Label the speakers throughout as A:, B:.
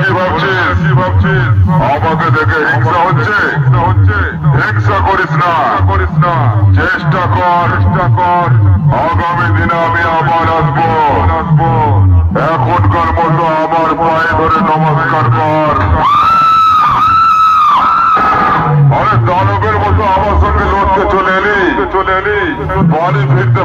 A: কি ভাবছিস আমাকে দেখে হিংসা হচ্ছে হচ্ছে হিংসা করিস না করিস না চেষ্টা কর চেষ্টা কর আগামী দিনে আমি এলি বাড়ি ফিরতে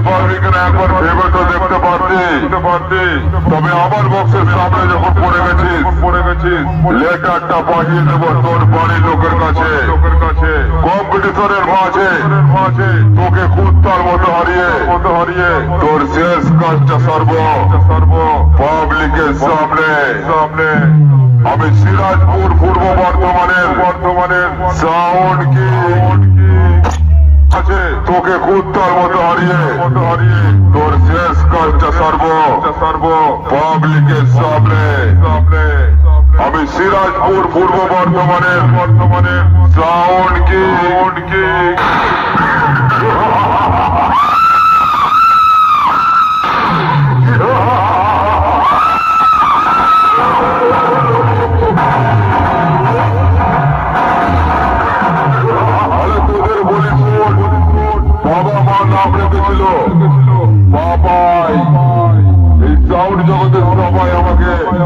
A: তোর মতো হারিয়ে মতো হারিয়ে তোর শেষ কাজটা সর্ব সর্ব পাবলিকের সামনে। সামনে আমি সিরাজপুর পূর্ব বর্ধমানের বর্ধমানের। সাউন্ড কি? তোকে কুত্তার মতো হারিয়ে তোর শেষ কাজটা সর্ব। সর্ব পাবলিকের সামনে। আমি সিরাজপুর, পূর্ব বর্ধমানের বর্ধমানের সাউন্ড কি।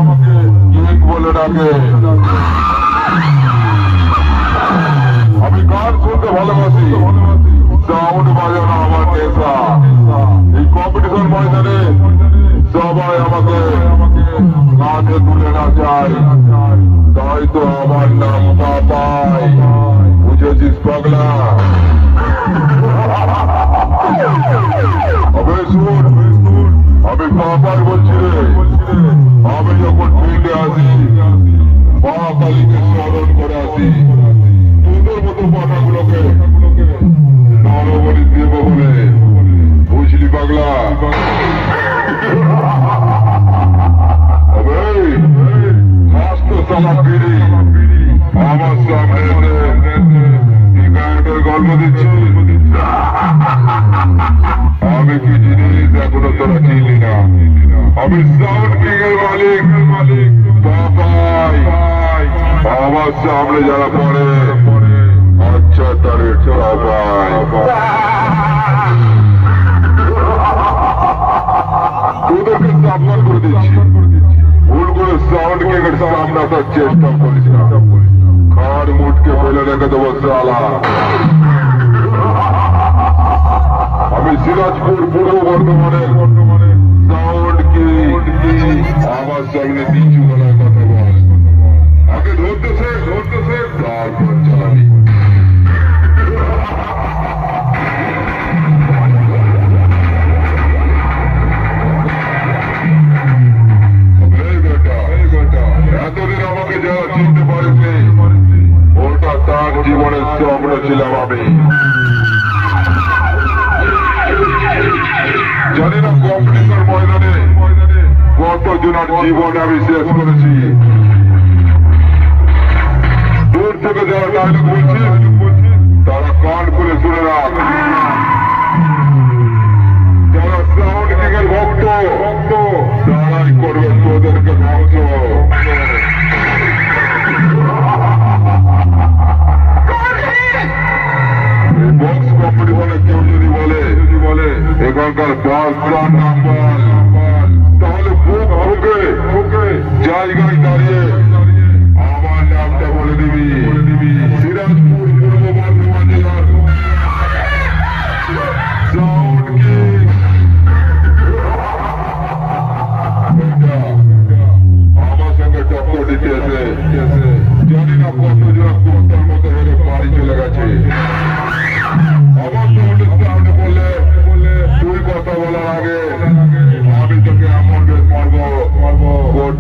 A: আমাকে কিং বলে ডাকে। আমি গান শুনতে ভালোবাসি। সাউন্ড বাজানো আমার নেশা। আমি কি জিনিস এখনও তোরা চিনি না আমি সাউন্ড কিং এর মালিক মালিক বাবাই আমার সামনে যারা পড়ে আচ্ছা তারে বাবাই তোদেরকে সাবধান করে দিচ্ছি ভুল করে সাউন্ড কিং এর সামনে আসার চেষ্টা করিস না খাড় মুটকে ফেলে রেখে দেবো সালা আমি সিরাজপুর কি আমার সামনে নিচু গলায় কথা বল। আগে ধরতেছে ধরতেছে তারপর বেটা, এতদিন আমাকে যারা চিনতে পারেনি ওটা তার জীবনের স্বপ্ন ছিলাম আমি জীবন আমি করেছি। দূর থেকে যারা ডায়লগ তারা কান করে শুনে রাখ। এখানকার দশ নাম্বার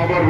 A: Robert